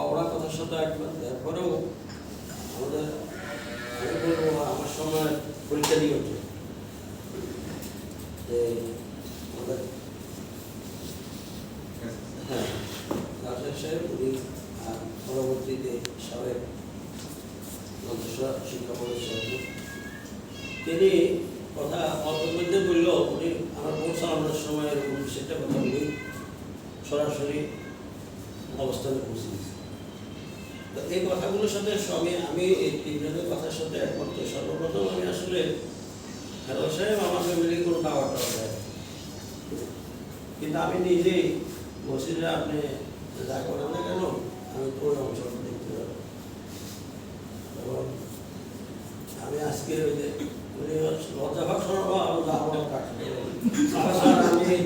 ওরা কথার সাথে একবার এরপরেও আমাদের আমার সময় পরীক্ষা দিয়ে হচ্ছে। হ্যাঁ উনি তিনি কথা অল্প মধ্যে বলল উনি আমার বোন চালানোর সময় এরকম সেটা কথা বলি, সরাসরি অবস্থানে পৌঁছে দিয়েছি এই কথাগুলোর সাথে সঙ্গে আমি এই তিনজনের কথার সাথে একমত সর্বপ্রথম আমি আসলে হ্যালো সাহেব আমার ফ্যামিলি কোনো দাওয়া টাওয়া কিন্তু আমি নিজেই যে আপনি যা না কেন, আমি ওই অংশটা দেখতে পাবো এবং আমি আজকে ওই যে উনি লজ্জা ভাগ সরাবো আমি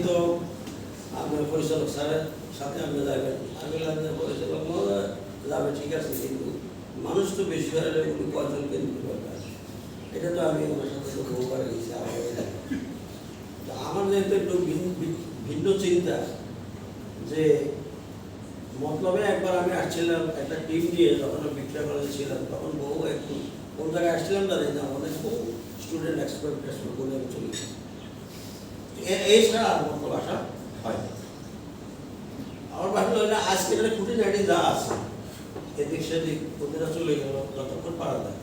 তো আপনার পরিচালক স্যারের সাথে আপনি যাবেন আমি পরিচালক মহোদয়। যাবে ঠিক আছে, কিন্তু মানুষ তো বেশি হলে উনি কয়জনকে নিতে পারবে এটা তো আমি ওনার সাথে বহু করে গেছি আমার আমার যেহেতু একটু ভিন্ন চিন্তা, যে মতলবে একবার আমি আসছিলাম, একটা টিম নিয়ে যখন আমি বিক্রয় কলেজে ছিলাম, তখন বহু একটু কোন জায়গায় আসছিলাম জানি না, আমাদের বহু স্টুডেন্ট এক্সপার্ট টেক্সপার্ট বলে আমি চলে গেছি এ- এই ছাড়া আর মতলব আসা হয় আমার ভাবলো আজকে এটা খুঁটিনাটি যা আছে এদিক সেদিক ওদেরা চলে গেল যতক্ষণ পারা যায়।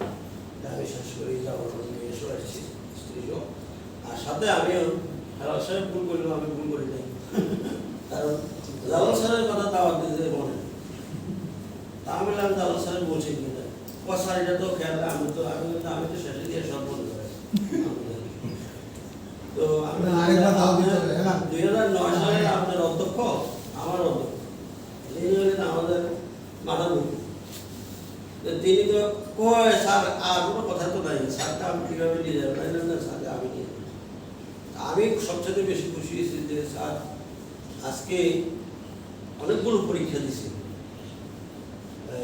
আমি শেষ করি যাওয়ার মেয়ে এসে আসছি স্ত্রীও আর সাথে আমিও হ্যালো সাহেব ভুল করলাম আমি ভুল করি নাই। কারণ জালাল স্যারের কথা দাওয়াত দিতে মনে তা আমি বললাম জালাল স্যার বলছি কিনা ও স্যার এটা তো খেয়াল আমি তো আমি বললাম, আমি তো শেষে দিয়ে সব বন্ধ করে তো আমি হ্যাঁ। দুই হাজার নয় সালে আপনার অধ্যক্ষ আমার অধ্যক্ষ। যিনি হলেন আমাদের মাথা তো তিনি তো কয়, স্যার, আর কোনো কথা তো নাই। স্যারটা আমি কীভাবে নিয়ে যাব? না না স্যারকে আমি নিয়ে আমি সবচেয়ে বেশি খুশি হয়েছি যে, স্যার, আজকে অনেকগুলো পরীক্ষা দিছে।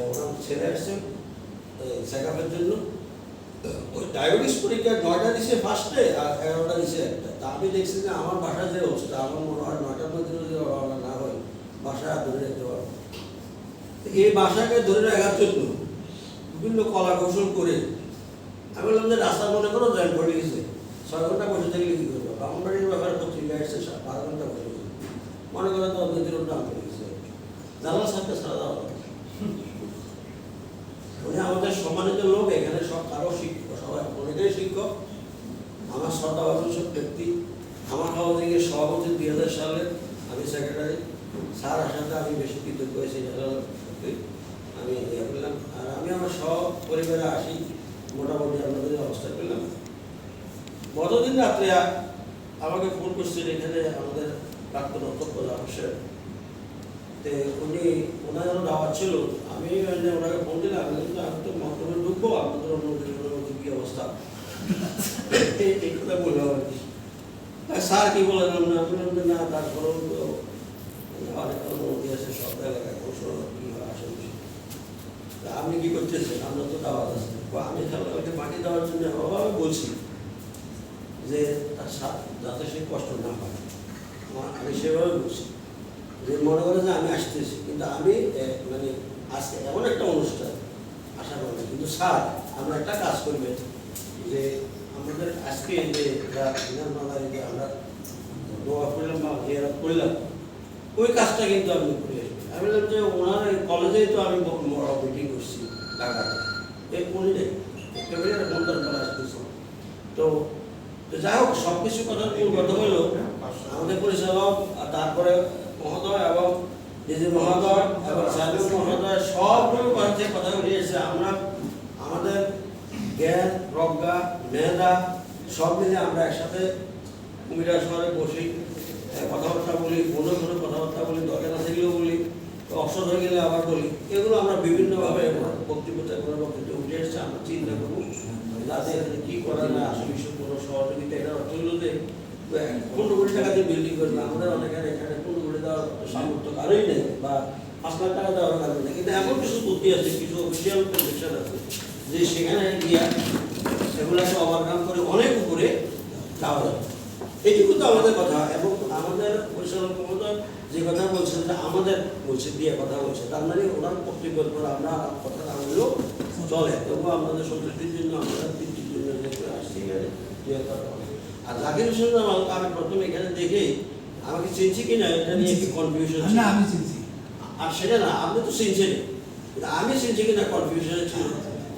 ওনার ছেলে আসছে চেক আপের জন্য। ওই ডায়াবেটিস পরীক্ষা নয়টা দিছে ফার্স্টে আর এগারোটা দিছে একটা। তা আমি দেখছি যে আমার বাসা যে অবস্থা, আমার মনে হয় নয়টার মধ্যে যদি না হয়, বাসা ধরে রাখতে পারব। এই বাসাকে ধরে রাখার জন্য বিভিন্ন কলা কৌশল করে। আমি বললাম যে, রাস্তা মনে করো, জয়েন করে গেছে। ছয় ঘণ্টা বসে থাকলে কি করব? ব্রাহ্মণবাড়ির ব্যাপারে পত্রিকা এসছে বারো ঘণ্টা বসে গেছে মনে করেন তো, দুই নাম করে গেছে। জানাল সাহেবকে সারা উনি আমাদের সম্মানিত লোক, এখানে সব কারও শিক্ষক, সবাই অনেকেই শিক্ষক। আমার শ্রদ্ধাভাজন সব ব্যক্তি। আমার হাউজিংয়ের সভাপতি দুই হাজার সালে, আমি সেক্রেটারি স্যার আসাতে আমি বেশি কৃতজ্ঞ হয়েছি জানাল সত্যি আমি ইয়ে করলাম আর আমি সব পরিবারে আসি মোটামুটি আপনাদের অবস্থা পেলাম। গতদিন রাত্রে আমাকে ফোন করছেন এখানে আমাদের প্রাক্তন অধ্যক্ষ রামসের তে উনি ওনার যেন দাওয়াত ছিল আমি ওনাকে ফোন দিলাম বললাম, আমি তো মন্ত্রণে ঢুকবো আপনাদের মধ্যে কি অবস্থা? এই কথা বললাম আর কি। স্যার কি বলেন আমি না তারপরেও তো অনেক অনুমতি আছে সব এলাকায় কি হয় আসলে? আপনি কি করতেছেন? আমরা তো দাওয়াত আছে। আমি তাহলে ওইটা মাটি দেওয়ার জন্য অভাবে বলছি যে তার সা- যাতে সে কষ্ট না পায়। আমি সেভাবে বলছি। যে মনে করে যে আমি আসতেছি, কিন্তু আমি মানে আজকে এমন একটা অনুষ্ঠান, আশা করি না। কিন্তু স্যার, আমরা একটা কাজ করবেন যে আমাদের আজকে যে আমরা দোয়া করলাম বা করলাম, ওই কাজটা কিন্তু আপনি করে আমি বললাম যে ওনার কলেজেই তো আমি মিটিং করছি ঢাকাতে। এই আসতেছে। তো যাই হোক সব কিছু কথা কথা হলো আমাদের পরিচালক আর তারপরে মহোদয় এবং নিজে মহোদয় এবং সাহেব মহোদয় সবগুলো কথা কথা উঠিয়েছে আমরা, আমাদের জ্ঞান, প্রজ্ঞা, মেধা সব মিলে আমরা একসাথে কুমিরা শহরে বসি। কথাবার্তা বলি মনে মনে কথাবার্তা বলি, দরকার থাকলেও বলি। অবসর হয়ে গেলে আবার বলি, এগুলো আমরা বিভিন্নভাবে বক্তব্যতা করে বক্তব্য উঠে এসছে, আমরা চিন্তা করব যাতে কি করা না আসলে কোনো সহযোগিতা, এটা অর্থ হলো যে পনেরো কোটি টাকা দিয়ে বিল্ডিং করবে, আমাদের অনেকের এখানে পনেরো কোটি দেওয়ার সামর্থ্য কারোই নেই, বা পাঁচ লাখ টাকা দেওয়ার কারণ নেই, কিন্তু এমন কিছু বুদ্ধি আছে, কিছু অফিসিয়াল প্রজেকশন আছে, যে সেখানে গিয়া সেগুলোকে ওভারকাম করে অনেক উপরে যাওয়া যাবে এইটুকু তো আমাদের কথা, এবং আমাদের কথা বলছেন যে আমাদের বলছে দিয়ে কথা বলছে। তার মানে ওনার উপর আমরা কথা বললেও চলে। তবুও আপনাদের সন্তুষ্টির জন্য আমরা বৃদ্ধির জন্য আসছি। আর জাকির হোসেন আমি প্রথমে এখানে দেখে আমাকে চিনছি কিনা এটা নিয়ে একটু কনফিউশন না আমি চিনছি। আর সেটা না আপনি তো চিনছেন আমি চিনছি কিনা কনফিউশনে ছিল।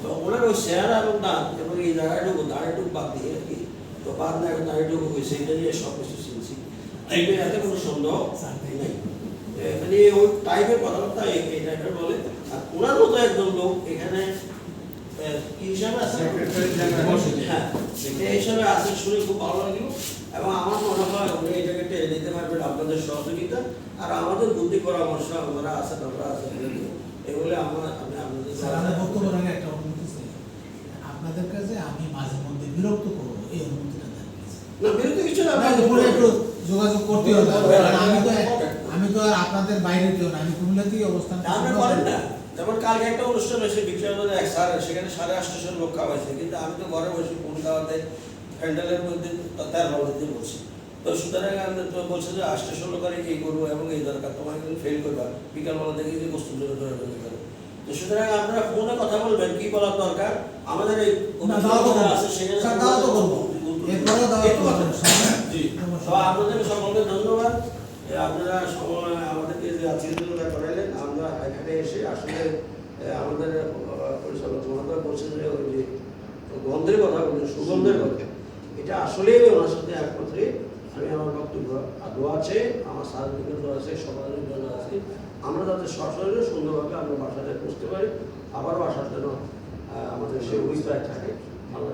তো ওনার ওই চেহারা এবং দাঁত এবং এই জায়গাটুকু দাঁড়াটুকু বাদ দিয়ে আর কি। তো বাদ না দাঁড়াটুকু হয়েছে এটা নিয়ে সব কিছু চিনছি। এইটা এতে কোনো সন্দেহ নেই। এখানে ওই টাইপের কথাবার্তা এই টাইপের বলে। আর ওনার মতো একজন লোক এখানে হিসাবে আছে? হ্যাঁ এই হিসাবে আছে শুনে খুব ভালো লাগল। এবং আমার মনে হয় উনি এই জায়গাটা এনে পারবেন আপনাদের সহযোগিতা। আর আমাদের বুদ্ধি পরামর্শ আমরা আছে আমরা আছে এগুলো আমরা আমি আপনাদের বক্তব্য রাখে একটা অনুমতি আপনাদের কাছে আমি মাঝে মধ্যে বিরক্ত করব। এই অনুমতিটা না কিছু না যোগাযোগ করতে হবে। আমি আপনাদের বাইরে কেউ না আমি কুমিল্লাতেই অবস্থান। করেন না যেমন কালকে একটা অনুষ্ঠান হয়েছে বিক্রমের এক স্যার সেখানে সাড়ে আটশোশো লোক খাওয়াইছে কিন্তু আমি তো ঘরে বসে ফোন খাওয়াতে প্যান্ডেলের মধ্যে তেরো দিতে বলছি তো সুতরাং আমি তো বলছে যে আটশোশো লোকের এই করব এবং এই দরকার তোমাকে কিন্তু ফেল করবা বিকালবেলা থেকে যে বস্তু জন্য ধরে ধরে তো সুতরাং আপনারা ফোনে কথা বলবেন কি বলার দরকার আমাদের এই আছে সেখানে স্যার, দাওয়াত করব। এরপরেও দাওয়াত এই তো কথা। করব, স্যার। জি আপনাদের সকলকে ধন্যবাদ আপনারা সময় আমাদেরকে যে আতিথ্যতা করাইলেন আমরা এখানে এসে আসলে আমাদের পরিচালক মহোদয় বলছেন যে ওই যে গন্ধের কথা বলছেন সুগন্ধের কথা। এটা আসলেই ওনার সাথে একমাত্রে আমি আমার বক্তব্য দোয়া আছে আমার সার্বিকের দোয়া আছে সমাজের জন্য আছে। আমরা যাতে সশরীরে সুন্দরভাবে আমরা বাসাতে পৌঁছতে পারি আবারও আসার জন্য আমাদের সে অভিপ্রায় থাকে। আল্লাহ